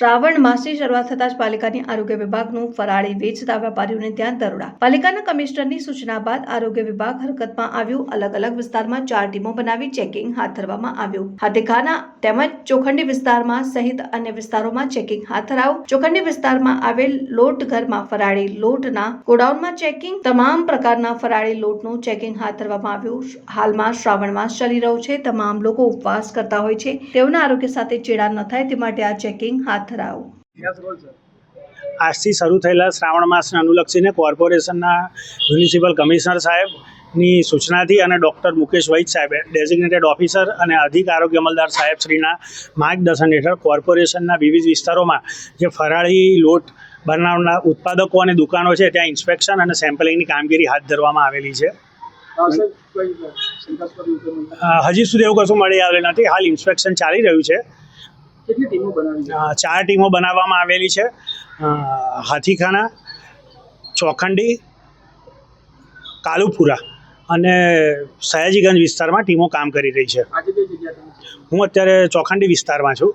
શ્રાવણ માસની શરૂઆત થતાં જ પાલિકાની આરોગ્ય વિભાગનું ફરાળી વેચતા વેપારીઓને ધ્યાન દરોડા. પાલિકાના કમિશનરની સૂચના બાદ આરોગ્ય વિભાગ હરકતમાં આવ્યું. અલગ અલગ વિસ્તારમાં ચાર ટીમો બનાવી ચેકિંગ હાથ ધરવામાં આવ્યું. હાથીખાના તેમજ ચોખંડી વિસ્તારમાં સહિત અન્ય વિસ્તારોમાં ચેકિંગ હાથ ધરાવ ચોખંડી વિસ્તારમાં આવેલ લોટ ઘરમાં ફરાળી લોટના ગોડાઉનમાં ચેકિંગ. તમામ પ્રકારના ફરાળી લોટનું ચેકિંગ હાથ ધરવામાં આવ્યું. હાલમાં શ્રાવણ માસ ચાલી રહ્યો છે. તમામ લોકો ઉપવાસ કરતા હોય છે. તેઓના આરોગ્ય સાથે ચેડા ન થાય તે માટે આ ચેકિંગ હાથ ધરાવું આજથી શરૂ થયેલા શ્રાવણ માસને અનુલક્ષીને કોર્પોરેશનના મ્યુનિસિપલ કમિશનર સાહેબની સૂચનાથી અને ડૉક્ટર મુકેશ વૈદ સાહેબે ડેઝિગ્નેટેડ ઓફિસર અને અધિક આરોગ્ય અમલદાર સાહેબશ્રીના માર્ગદર્શન હેઠળ કોર્પોરેશનના વિવિધ વિસ્તારોમાં જે ફરાળી લોટ બનાવના ઉત્પાદકો અને દુકાનો છે ત્યાં ઇન્સ્પેક્શન અને સેમ્પલિંગની કામગીરી હાથ ધરવામાં આવેલી છે. હજી સુધી એવું કશું મળી આવેલું નથી. હાલ ઇન્સ્પેક્શન ચાલી રહ્યું છે. ચાર ટીમો બનાવવામાં આવેલી છે. હાથીખાના ચોખંડી કાલુપુરા અને સયાજીગંજ વિસ્તારમાં ટીમો કામ કરી રહી છે. હું અત્યારે ચોખંડી વિસ્તારમાં છું.